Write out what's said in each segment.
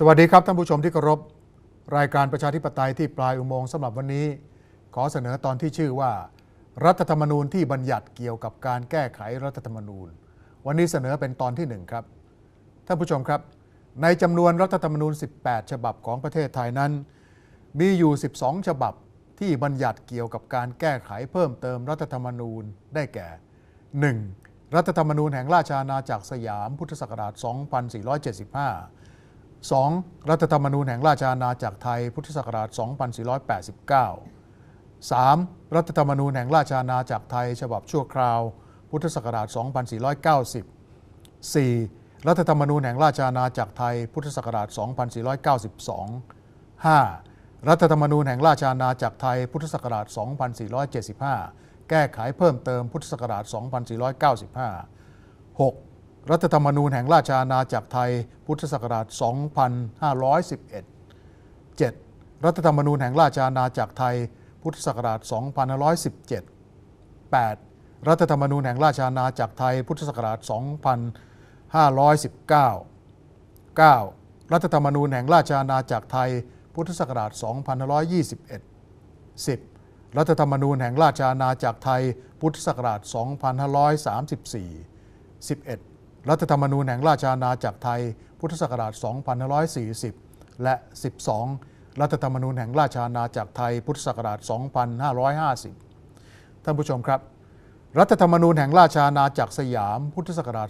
สวัสดีครับท่านผู้ชมที่เคารพรายการประชาธิปไตยที่ปลายอุโมงค์สำหรับวันนี้ ขอเสนอตอนที่ชื่อว่า รัฐธรรมนูญที่บัญญัติเกี่ยวกับการแก้ไขรัฐธรรมนูญ วันนี้เสนอเป็นตอนที่หนึ่งครับท่านผู้ชมครับ ในจำนวนรัฐธรรมนูญ 18 ฉบับของประเทศไทยนั้น มีอยู่ 12 ฉบับที่บัญญัติเกี่ยวกับการแก้ไขเพิ่มเติมรัฐธรรมนูญได้แก่ 1. รัฐธรรมนูญแห่งราชอาณาจักรสยามพุทธศักราช 2475 2. รัฐธรรมนูญแห่งราชอาณาจักรไทย พุทธศักราช 2489 3. รัฐธรรมนูญแห่งราชอาณาจักรไทย ฉบับชั่วคราว พุทธศักราช 2490 4. รัฐธรรมนูญแห่งราชอาณาจักรไทย พุทธศักราช 2492 5. รัฐธรรมนูญแห่งราชอาณาจักรไทย พุทธศักราช 2475 แก้ไขเพิ่มเติมพุทธศักราช 2495 6. รัฐธรรมนูญแห่งราชอาณาจักรไทย พุทธศักราช 2511 7. รัฐธรรมนูญแห่งราชอาณาจักรไทย พุทธศักราช 2517 8. รัฐธรรมนูญแห่งราชอาณาจักรไทย พุทธศักราช 2519 9. รัฐธรรมนูญแห่งราชอาณาจักรไทย พุทธศักราช 2521 10. รัฐธรรมนูญแห่งราชอาณาจักรไทย พุทธศักราช 2534 11. รัฐธรรมนูญแห่งราชอาณาจักรไทย พุทธศักราช 2540 และ 12. รัฐธรรมนูญแห่งราชอาณาจักรไทย พุทธศักราช 2550 ท่านผู้ชมครับ รัฐธรรมนูญแห่งราชอาณาจักรสยาม พุทธศักราช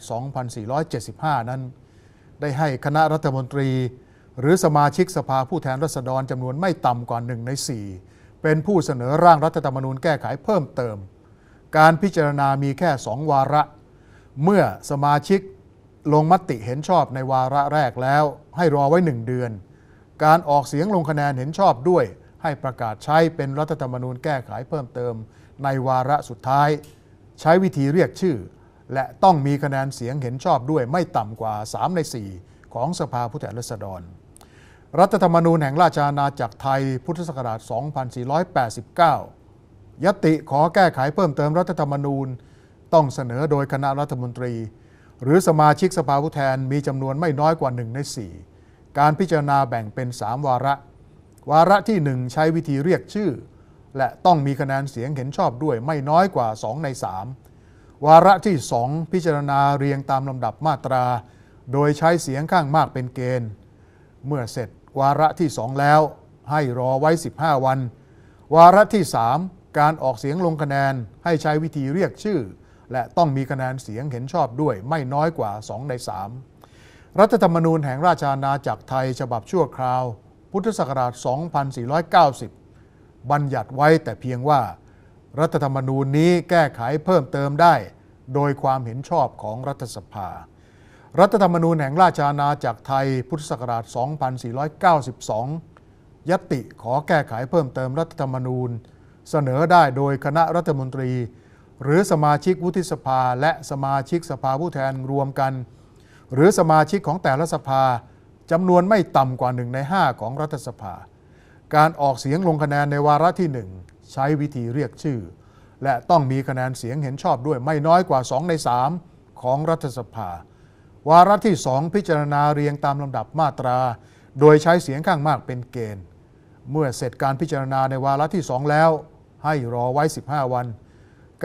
2475 นั้น ได้ให้คณะรัฐมนตรี หรือสมาชิกสภาผู้แทนราษฎรจำนวนไม่ต่ำกว่าหนึ่งใน 4 เป็นผู้เสนอร่างรัฐธรรมนูญแก้ไขเพิ่มเติม การพิจารณามีแค่สองวาระ เมื่อสมาชิกลงมติเห็นชอบในวาระแรกแล้ว ให้รอไว้หนึ่งเดือน การออกเสียงลงคะแนนเห็นชอบด้วย ให้ประกาศใช้เป็นรัฐธรรมนูญแก้ไขเพิ่มเติม ในวาระสุดท้าย ใช้วิธีเรียกชื่อ และต้องมีคะแนนเสียงเห็นชอบด้วยไม่ต่ำกว่า 3 ใน 4 ของสภาผู้แทนราษฎร รัฐธรรมนูญแห่งราชอาณาจักรไทยพุทธศักราช 2489 ยติขอแก้ไขเพิ่มเติมรัฐธรรมนูญ ต้องเสนอโดยคณะรัฐมนตรี หรือสมาชิกสภาผู้แทนมีจำนวนไม่น้อยกว่า 1 ใน 4 การพิจารณาแบ่งเป็น 3 วาระ วาระที่ 1 ใช้วิธีเรียกชื่อ และต้องมีคะแนนเสียงเห็นชอบด้วยไม่น้อยกว่า 2 ใน 3 วาระที่ 2 พิจารณาเรียงตามลำดับมาตรา โดยใช้เสียงข้างมากเป็นเกณฑ์ เมื่อเสร็จวาระที่ 2 แล้ว ให้รอไว้ 15 วัน วาระที่ 3 การออกเสียงลงคะแนนให้ใช้วิธีเรียกชื่อ และต้องมีคะแนนเสียงเห็นชอบด้วยไม่น้อยกว่า 2 ใน 3 รัฐธรรมนูญแห่งราชอาณาจักรไทยฉบับชั่วคราว พุทธศักราช 2490 บัญญัติไว้แต่เพียงว่า รัฐธรรมนูญนี้แก้ไขเพิ่มเติมได้ โดยความเห็นชอบของรัฐสภา รัฐธรรมนูญแห่งราชอาณาจักรไทย พุทธศักราช 2492 ยติขอแก้ไขเพิ่มเติมรัฐธรรมนูญ เสนอได้โดยคณะรัฐมนตรี หรือสมาชิกวุฒิสภา และสมาชิกสภาผู้แทนรวมกัน หรือสมาชิกของแต่ละสภาจำนวนไม่ต่ำกว่า1ใน 5 ของรัฐสภา การออกเสียงลงคะแนนในวาระที่ 1 ใช้วิธีเรียกชื่อ และต้องมีคะแนนเสียงเห็นชอบด้วยไม่น้อยกว่า 2 ใน 3 ของรัฐสภา วาระที่ 2 พิจารณาเรียงตามลำดับมาตรา โดยใช้เสียงข้างมากเป็นเกณฑ์ เมื่อเสร็จการพิจารณาในวาระที่ 2 แล้ว ให้รอไว้ 15 วัน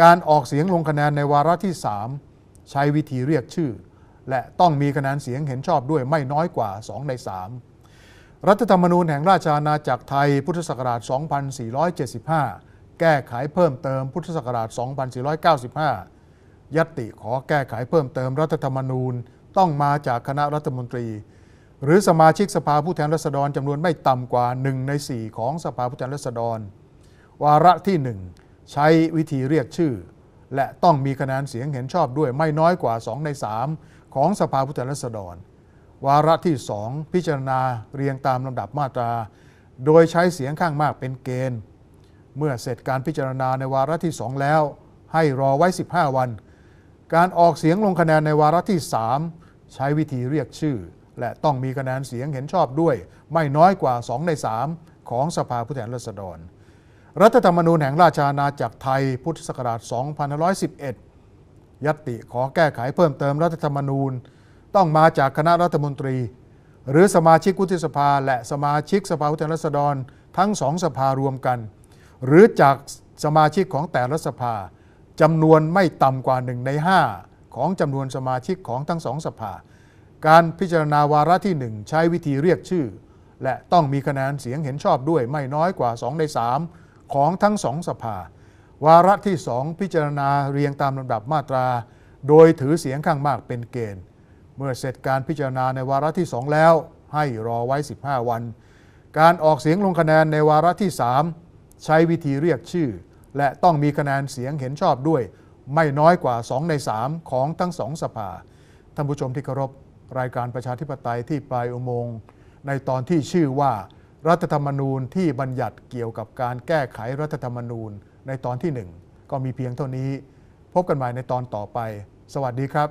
การออกเสียงลงคะแนนในวาระที่ 3 ใช้วิธีเรียกชื่อ และต้องมีคะแนนเสียงเห็นชอบด้วยไม่น้อยกว่า 2 ใน 3 รัฐธรรมนูญแห่งราชอาณาจักรไทยพุทธศักราช 2475 แก้ไขเพิ่มเติมพุทธศักราช 2495 ยติขอแก้ไขเพิ่มเติมรัฐธรรมนูญต้องมาจากคณะรัฐมนตรี หรือสมาชิกสภาผู้แทนราษฎรจำนวนไม่ต่ำกว่า 1 ใน 4 ของสภาผู้แทนราษฎร วาระที่ 1 ใช้วิธีเรียกชื่อ และต้องมีคะแนนเสียงเห็นชอบด้วยไม่น้อยกว่า 2 ใน 3 ของสภาผู้แทนราษฎร วาระที่ 2 พิจารณาเรียงตามลำดับมาตรา โดยใช้เสียงข้างมากเป็นเกณฑ์ เมื่อเสร็จการพิจารณาในวาระที่ 2 แล้ว ให้รอไว้ 15 วัน การออกเสียงลงคะแนนในวาระที่ 3 ใช้วิธีเรียกชื่อ และต้องมีคะแนนเสียงเห็นชอบด้วย ไม่น้อยกว่า 2 ใน 3 ของสภาผู้แทนราษฎร รัฐธรรมนูญแห่งราชอาณาจักรไทยพุทธศักราช 2511 ยติขอแก้ไขเพิ่มเติมรัฐธรรมนูญ ต้องมาจากคณะรัฐมนตรี หรือสมาชิกวุฒิสภา และสมาชิกสภาผู้แทนราษฎรทั้งสองสภารวมกัน หรือจากสมาชิกของแต่ละสภาจำนวนไม่ต่ำกว่าหนึ่งใน 5 ของจำนวนสมาชิกของทั้งสองสภา การพิจารณาวาระที่ 1 ใช้วิธีเรียกชื่อ และต้องมีคะแนนเสียงเห็นชอบด้วยไม่น้อยกว่า 2 ใน 3 ของทั้งสองสภา วาระที่2พิจารณาเรียงตามลำดับมาตรา โดยถือเสียงข้างมากเป็นเกณฑ์ เมื่อเสร็จการพิจารณาในวาระที่2แล้ว ให้รอไว้ 15 วัน การออกเสียงลงคะแนนในวาระที่ 3 ใช้วิธีเรียกชื่อ และต้องมีคะแนนเสียงเห็นชอบด้วย ไม่น้อยกว่า 2 ใน 3 ของทั้งสองสภาท่านผู้ชมที่เคารพรายการประชาธิปไตยที่ปลายอุโมงค์ในตอนที่ชื่อว่า รัฐธรรมนูญที่บัญญัติเกี่ยวกับการแก้ไขรัฐธรรมนูญในตอนที่หนึ่งก็มีเพียงเท่านี้ พบกันใหม่ในตอนต่อไป สวัสดีครับ